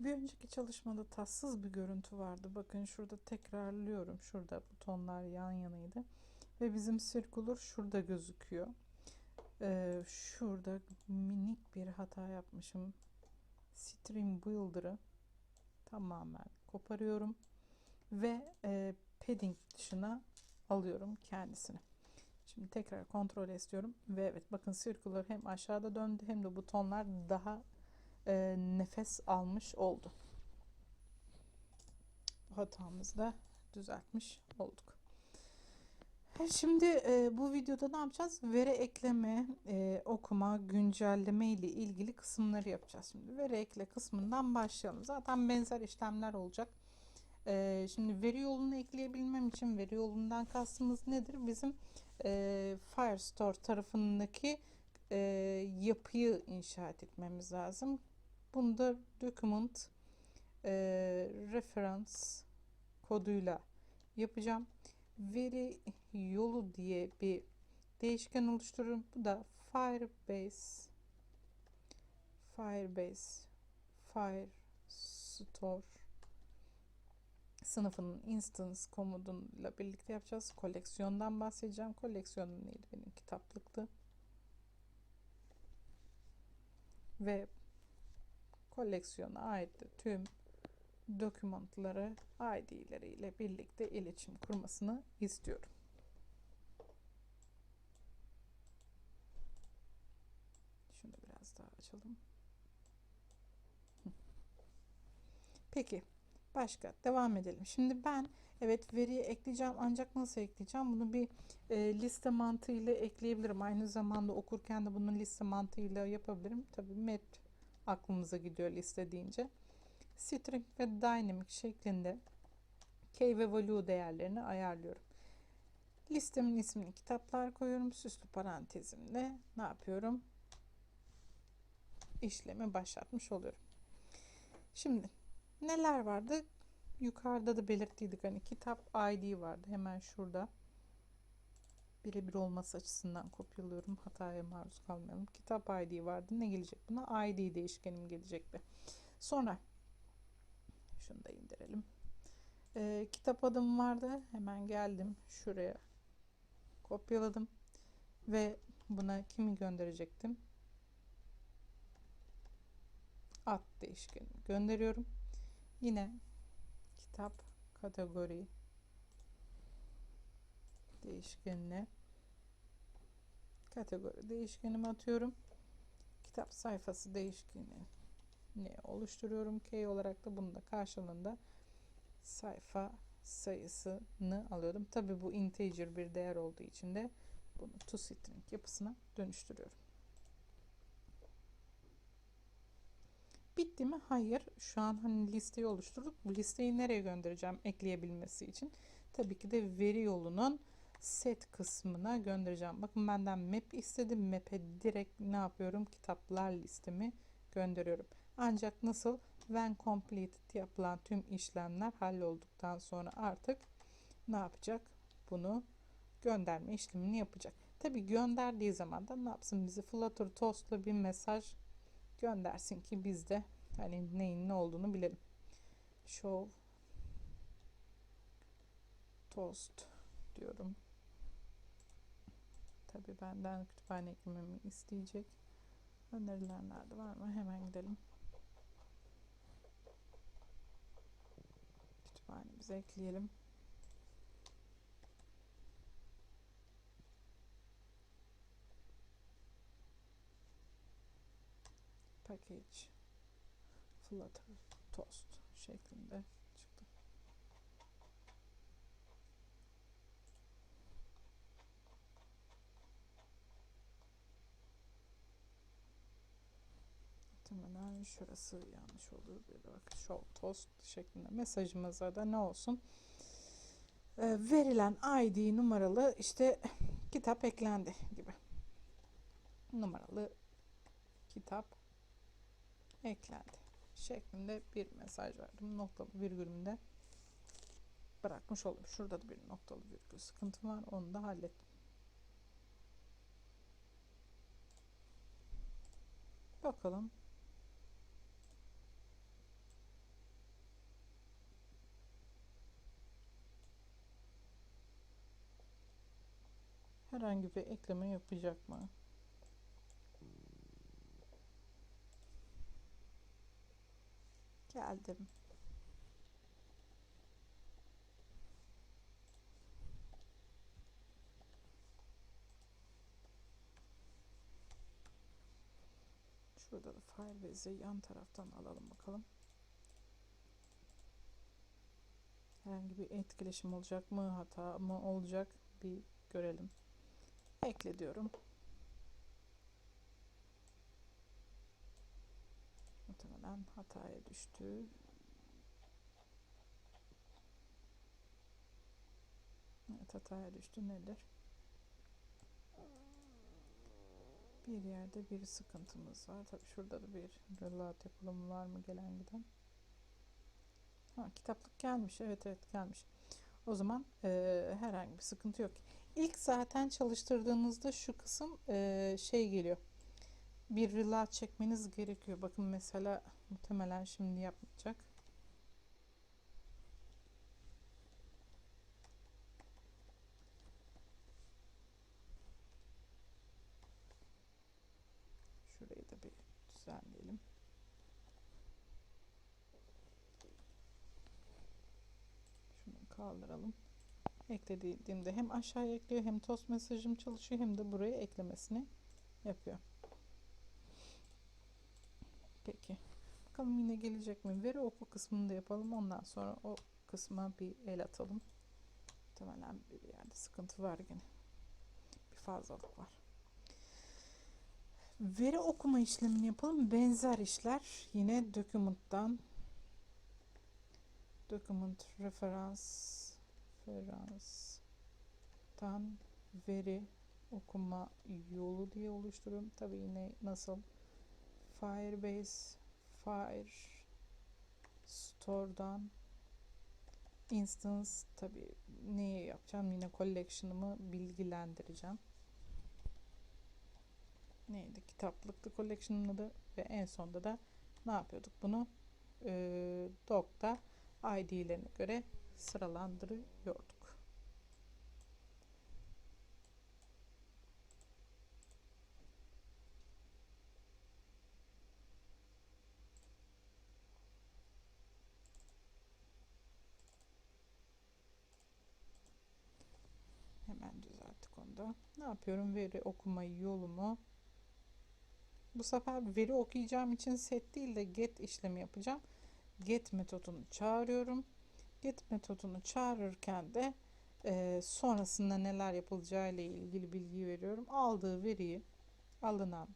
Bir önceki çalışmada tatsız bir görüntü vardı. Bakın şurada tekrarlıyorum. Şurada butonlar yan yanaydı. Ve bizim circular şurada gözüküyor. Ee, şurada minik bir hata yapmışım. Stream Builder'ı tamamen koparıyorum. Ve e, padding dışına alıyorum kendisini. Şimdi tekrar kontrol istiyorum. Ve evet bakın circular hem aşağıda döndü hem de butonlar daha e, nefes almış oldu. Bu hatamızı da düzeltmiş olduk. E, Şimdi e, bu videoda ne yapacağız? Veri ekleme, e, okuma, güncelleme ile ilgili kısımları yapacağız. Şimdi veri ekle kısmından başlayalım. Zaten benzer işlemler olacak. E, şimdi veri yolunu ekleyebilmem için veri yolundan kastımız nedir? Bizim e, Firestore tarafındaki e, yapıyı inşaat etmemiz lazım. Bunda document e, reference koduyla yapacağım. Veri yolu diye bir değişken oluştururum. Bu da Firebase Firebase Firestore sınıfının instance komutuyla birlikte yapacağız. Koleksiyondan bahsedeceğim. Koleksiyonum neydi? Benim kitaplıktı. Ve koleksiyona ait de tüm dokümanları ID'leriyle birlikte iletişim kurmasını istiyorum. Şunu biraz daha açalım. Peki. Başka devam edelim. Şimdi ben evet veriyi ekleyeceğim ancak nasıl ekleyeceğim? Bunu bir e, liste mantığıyla ekleyebilirim. Aynı zamanda okurken de bunun liste mantığıyla yapabilirim. Tabii map aklımıza gidiyor liste. String ve dynamic şeklinde key ve value değerlerini ayarlıyorum. Listemin ismini kitaplar koyuyorum. Süslü parantezimle ne yapıyorum? İşlemi başlatmış oluyorum. Şimdi neler vardı? Yukarıda da belirttiydik hani kitap ID vardı. Hemen şurada. Birebir olması açısından kopyalıyorum. Hataya maruz kalmayalım. Kitap ID vardı. Ne gelecek buna? ID değişkenim gelecekti. Sonra şunu da indirelim. Ee, kitap adım vardı. Hemen geldim. Şuraya kopyaladım. Ve buna kimi gönderecektim? Ad değişkenimi gönderiyorum. Yine kitap kategori değişkenine kategori değişkenimi atıyorum. Kitap sayfası değişkeni ne oluşturuyorum. K olarak da bunu da karşılığında sayfa sayısını alıyorum. Tabi bu integer bir değer olduğu için de bunu toString yapısına dönüştürüyorum. Bitti mi? Hayır. Şu an hani listeyi oluşturduk. Bu listeyi nereye göndereceğim ekleyebilmesi için? Tabii ki de veri yolunun set kısmına göndereceğim. Bakın benden map istedi. Map'e direkt ne yapıyorum? Kitaplar listemi gönderiyorum. Ancak nasıl? When completed yapılan tüm işlemler hallolduktan sonra artık ne yapacak? Bunu gönderme işlemini yapacak. Tabii gönderdiği zaman da ne yapsın? Bizi Flutter Toast'la bir mesaj göndersin ki biz de hani neyin ne olduğunu bilelim. Show toast diyorum. Tabii benden kütüphane eklememi isteyecek. Öneriler nerede var mı? Hemen gidelim. Kütüphanemize ekleyelim. package flutter toast şeklinde Muhtemelen şurası yanlış olur. Bir bak show toast şeklinde mesajımıza da ne olsun? Ee, verilen ID numaralı işte kitap eklendi gibi. Numaralı kitap eklendi şeklinde bir mesaj verdim. Noktalı virgülümde bırakmış oldum. Şurada da bir noktalı virgül sıkıntı var. Onu da hallettim. Bakalım. Herhangi bir ekleme yapacak mı? Geldim. Şurada da Firebase'i yan taraftan alalım bakalım. Herhangi bir etkileşim olacak mı, hata mı olacak bir görelim. Ekle diyorum. Muhtemelen hataya düştü. Evet hataya düştü. Nedir? Bir yerde bir sıkıntımız var. Tabi şurada da bir relat yapılımı var mı gelen giden? Ha, kitaplık gelmiş. Evet evet gelmiş. O zaman e, herhangi bir sıkıntı yok. İlk zaten çalıştırdığınızda şu kısım e, şey geliyor. Bir relat çekmeniz gerekiyor. Bakın mesela muhtemelen şimdi yapmayacak. Şurayı da bir düzenleyelim. Şunu kaldıralım. Eklediğimde hem aşağıya ekliyor hem tost mesajım çalışıyor hem de buraya eklemesini yapıyor. Peki. Bakalım yine gelecek mi? Veri oku kısmını da yapalım. Ondan sonra o kısma bir el atalım. Muhtemelen bir yerde sıkıntı var yine. Bir fazlalık var. Veri okuma işlemini yapalım. Benzer işler yine document'tan document referans referanstan veri okuma yolu diye oluşturuyorum. Tabi yine nasıl? Firebase Fire Store'dan instance tabi neyi yapacağım? Yine collection'ımı bilgilendireceğim. Neydi? Kitaplıktı collection'ın adı ve en sonda da ne yapıyorduk bunu? E, doc'da ID'lerine göre sıralandırıyorduk. Hemen düzelttik onu da. Ne yapıyorum? Veri okuma yolumu bu sefer veri okuyacağım için set değil de get işlemi yapacağım. Get metodunu çağırıyorum. Get metodunu çağırırken de e, sonrasında neler yapılacağı ile ilgili bilgi veriyorum. Aldığı veriyi alınan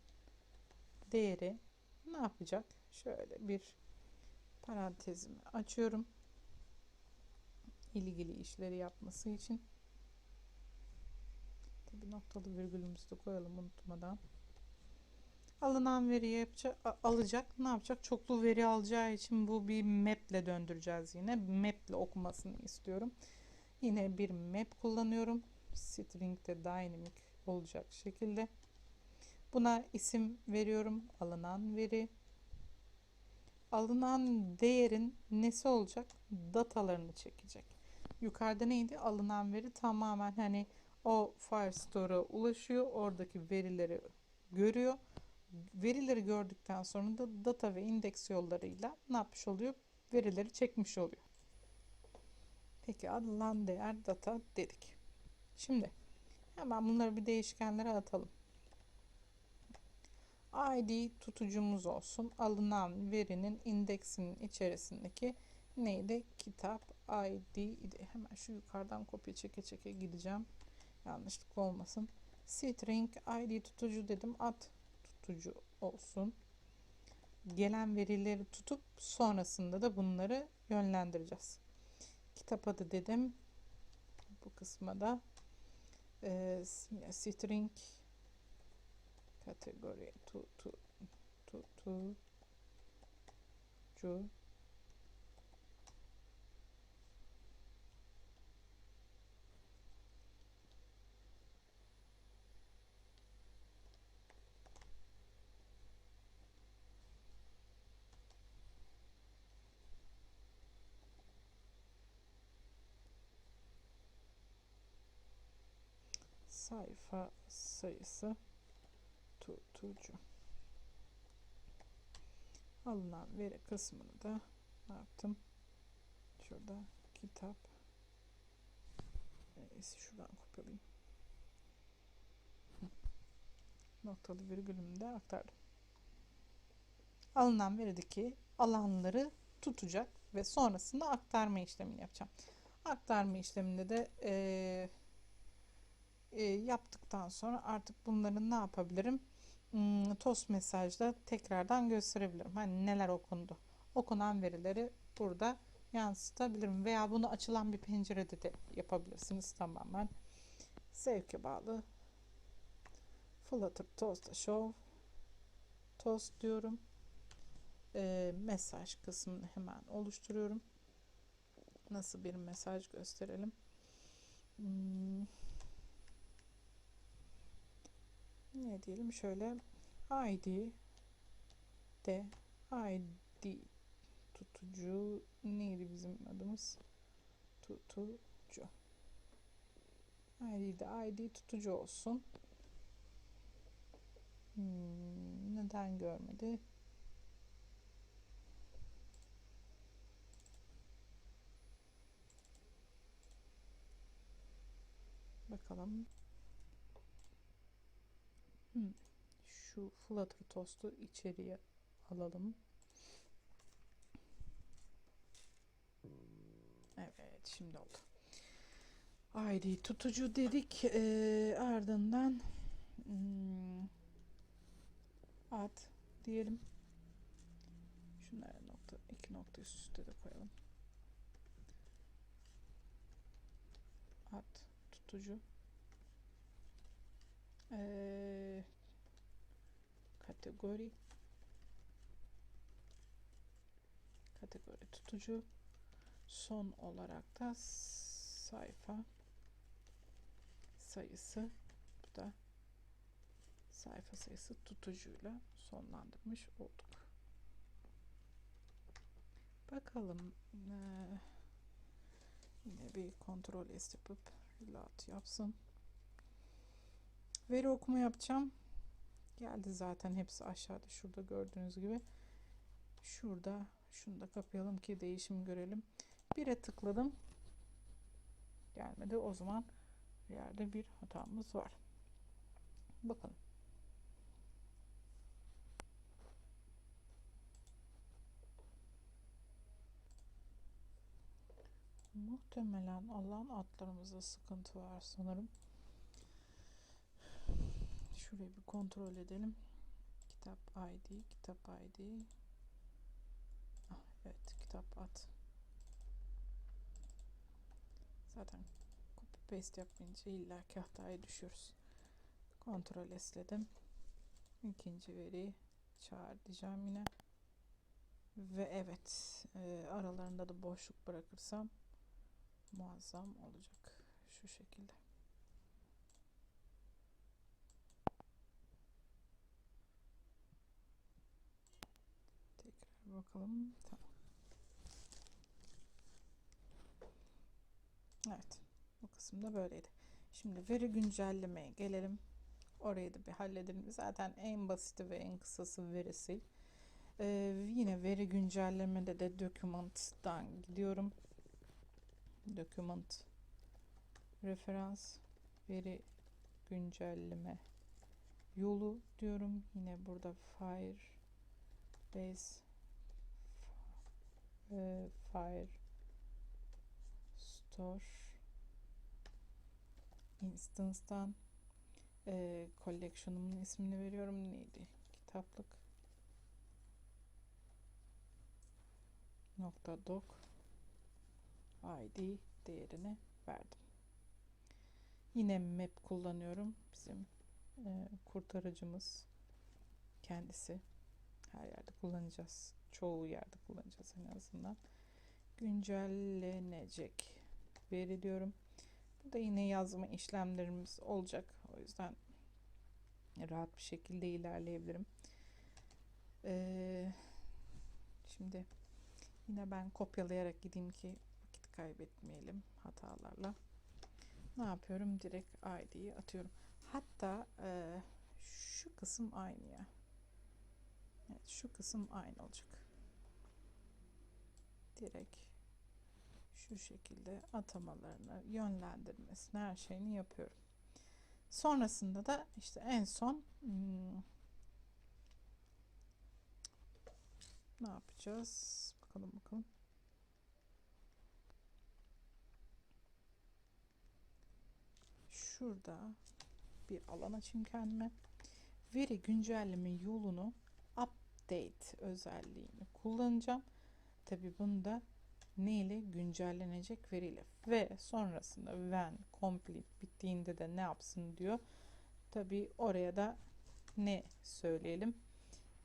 değeri ne yapacak? Şöyle bir parantezimi açıyorum. ilgili işleri yapması için. Tabi noktalı virgülümüzü de koyalım unutmadan alınan veriyi yapacak, alacak. Ne yapacak? Çoklu veri alacağı için bu bir map ile döndüreceğiz yine. Map ile okumasını istiyorum. Yine bir map kullanıyorum. String de dynamic olacak şekilde. Buna isim veriyorum. Alınan veri. Alınan değerin nesi olacak? Datalarını çekecek. Yukarıda neydi? Alınan veri tamamen hani o Firestore'a ulaşıyor. Oradaki verileri görüyor verileri gördükten sonra da data ve indeks yollarıyla ne yapmış oluyor? Verileri çekmiş oluyor. Peki alınan değer data dedik. Şimdi hemen bunları bir değişkenlere atalım. ID tutucumuz olsun. Alınan verinin indeksinin içerisindeki neydi? Kitap ID idi. Hemen şu yukarıdan kopya çeke çeke gideceğim. Yanlışlık olmasın. String ID tutucu dedim. At tutucu olsun. Gelen verileri tutup sonrasında da bunları yönlendireceğiz. Kitap adı dedim. Bu kısma da e, string kategori tu tu tu tu sayfa sayısı tutucu. Alınan veri kısmını da ne yaptım? Şurada kitap Neyse şuradan kopyalayayım. Noktalı virgülümü de aktardım. Alınan verideki alanları tutacak ve sonrasında aktarma işlemini yapacağım. Aktarma işleminde de e, e, yaptıktan sonra artık bunları ne yapabilirim? Hmm, tost mesajda tekrardan gösterebilirim. Hani neler okundu. Okunan verileri burada yansıtabilirim veya bunu açılan bir pencerede de yapabilirsiniz tamamen zevke bağlı Flutter Toast Show Toast diyorum e, mesaj kısmını hemen oluşturuyorum nasıl bir mesaj gösterelim hmm. Ne diyelim şöyle ID de ID tutucu neydi bizim adımız? Tutucu. ID de ID tutucu olsun. Hmm, neden görmedi? Bakalım. Şu Flutter Toast'u içeriye alalım. Evet şimdi oldu. ID tutucu dedik. Ee, ardından hmm, ad diyelim. Şunlara nokta iki nokta üst üste de koyalım. Ad tutucu. Ee, kategori kategori tutucu son olarak da sayfa sayısı bu da sayfa sayısı tutucuyla sonlandırmış olduk. Bakalım ee, yine bir kontrol S yapıp reload yapsın. Veri okuma yapacağım. Geldi zaten hepsi aşağıda şurada gördüğünüz gibi. Şurada şunu da kapayalım ki değişim görelim. 1'e tıkladım. Gelmedi. O zaman yerde bir hatamız var. Bakalım. Muhtemelen alan atlarımızda sıkıntı var sanırım. Şurayı bir kontrol edelim. Kitap ID, kitap ID. Ah, evet, kitap at. Zaten copy paste yapmayınca illaki hataya düşüyoruz. Kontrol esledim. İkinci veri çağır diyeceğim yine. Ve evet e, aralarında da boşluk bırakırsam muazzam olacak. Şu şekilde. Bakalım. Tamam. Evet. Bu kısımda böyleydi. Şimdi veri güncellemeye gelelim. Orayı da bir halledelim. Zaten en basiti ve en kısası verisi. Ee, yine veri güncellemede de document'tan gidiyorum. Document referans veri güncelleme yolu diyorum. Yine burada fire base e, fire store instance'dan e, collection'ımın ismini veriyorum. Neydi? Kitaplık nokta doc id değerini verdim. Yine map kullanıyorum. Bizim e, kurtarıcımız kendisi. Her yerde kullanacağız. Çoğu yerde kullanacağız en azından. Güncellenecek veri diyorum. Burada yine yazma işlemlerimiz olacak. O yüzden rahat bir şekilde ilerleyebilirim. Ee, şimdi yine ben kopyalayarak gideyim ki vakit kaybetmeyelim hatalarla. ne yapıyorum? Direkt ID'yi atıyorum. Hatta e, şu kısım aynı ya. Evet, şu kısım aynı olacak. Direkt şu şekilde atamalarını, yönlendirmesini, her şeyini yapıyorum. Sonrasında da işte en son hmm, ne yapacağız? Bakalım bakalım. Şurada bir alan açayım kendime. Veri güncelleme yolunu update özelliğini kullanacağım. Tabi bunu da ne ile güncellenecek veriyle ve sonrasında when complete bittiğinde de ne yapsın diyor. Tabi oraya da ne söyleyelim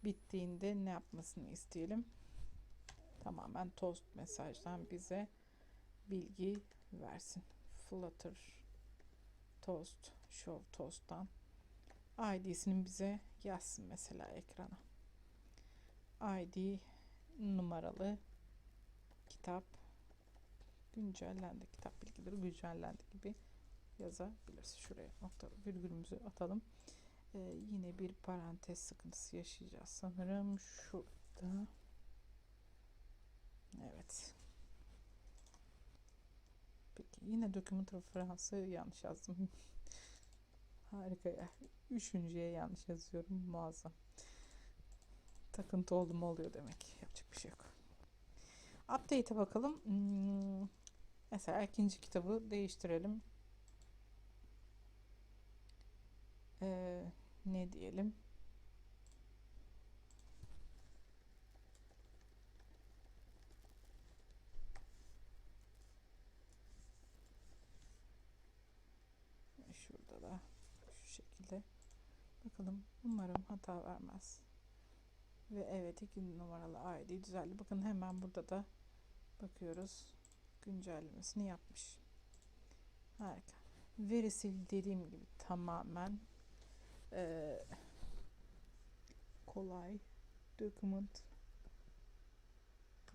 bittiğinde ne yapmasını isteyelim. Tamamen toast mesajdan bize bilgi versin. Flutter toast show toast'tan ID'sini bize yazsın mesela ekrana. ID numaralı kitap güncellendi. Kitap bilgileri güncellendi gibi yazabiliriz. Şuraya nokta virgülümüzü atalım. Ee, yine bir parantez sıkıntısı yaşayacağız sanırım. Şurada. Evet. Peki yine document referansı yanlış yazdım. Harika ya. Üçüncüye yanlış yazıyorum. Muazzam. Takıntı oldu mu oluyor demek. Yapacak bir şey yok. Update'e bakalım. Hmm, mesela ikinci kitabı değiştirelim. Ee, ne diyelim? Şurada da şu şekilde. Bakalım umarım hata vermez. Ve evet iki numaralı ID düzeldi. Bakın hemen burada da bakıyoruz. Güncellemesini yapmış. Harika. Veri dediğim gibi tamamen e, kolay. Document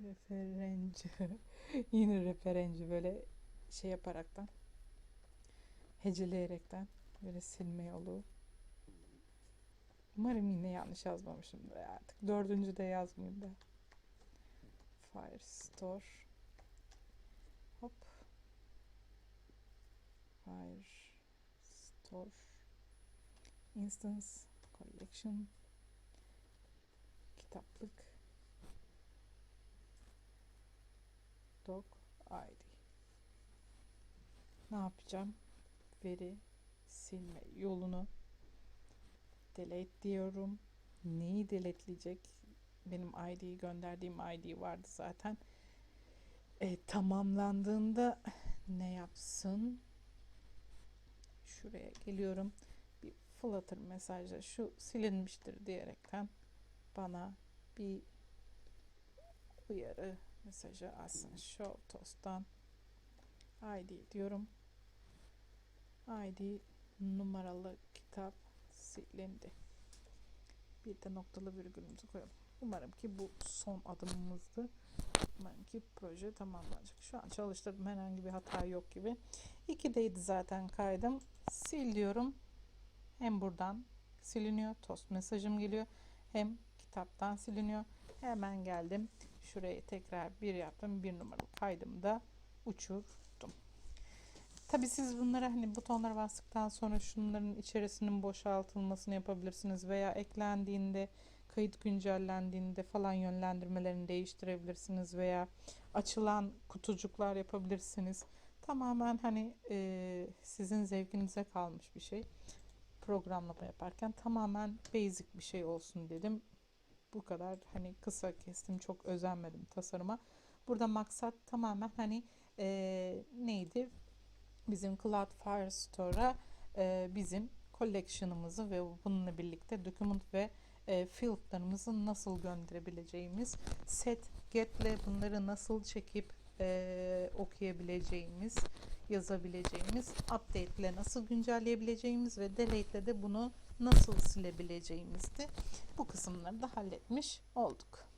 referenci yine referenci böyle şey yaparaktan heceleyerekten böyle silme yolu Umarım yine yanlış yazmamışımdır artık. Dördüncü de yazmayayım da. Firestore. Hop. Firestore. Instance. Collection. Kitaplık. Dog ID. Ne yapacağım? Veri silme yolunu delete diyorum. Neyi deleteleyecek? Benim ID'yi gönderdiğim ID vardı zaten. E, tamamlandığında ne yapsın? Şuraya geliyorum. Bir flutter mesajla şu silinmiştir diyerekten bana bir uyarı mesajı alsın. Show toast'tan ID diyorum. ID numaralı kitap silindi. Bir de noktalı virgülümüzü koyalım. Umarım ki bu son adımımızdı. Umarım ki proje tamamlanacak. Şu an çalıştırdım herhangi bir hata yok gibi. 2'deydi zaten kaydım. Sil diyorum. Hem buradan siliniyor. Tost mesajım geliyor. Hem kitaptan siliniyor. Hemen geldim. Şurayı tekrar bir yaptım. Bir numaralı kaydımda uçurdum. Tabi siz bunlara hani butonlara bastıktan sonra şunların içerisinin boşaltılmasını yapabilirsiniz veya eklendiğinde kayıt güncellendiğinde falan yönlendirmelerini değiştirebilirsiniz veya açılan kutucuklar yapabilirsiniz. Tamamen hani e, sizin zevkinize kalmış bir şey. Programlama yaparken tamamen basic bir şey olsun dedim. Bu kadar hani kısa kestim çok özenmedim tasarıma. Burada maksat tamamen hani e, neydi? bizim Cloud Firestore'a e, bizim collection'ımızı ve bununla birlikte document ve e, field'larımızı nasıl gönderebileceğimiz, set, get'le bunları nasıl çekip e, okuyabileceğimiz, yazabileceğimiz, update ile nasıl güncelleyebileceğimiz ve delete ile de bunu nasıl silebileceğimizdi. Bu kısımları da halletmiş olduk.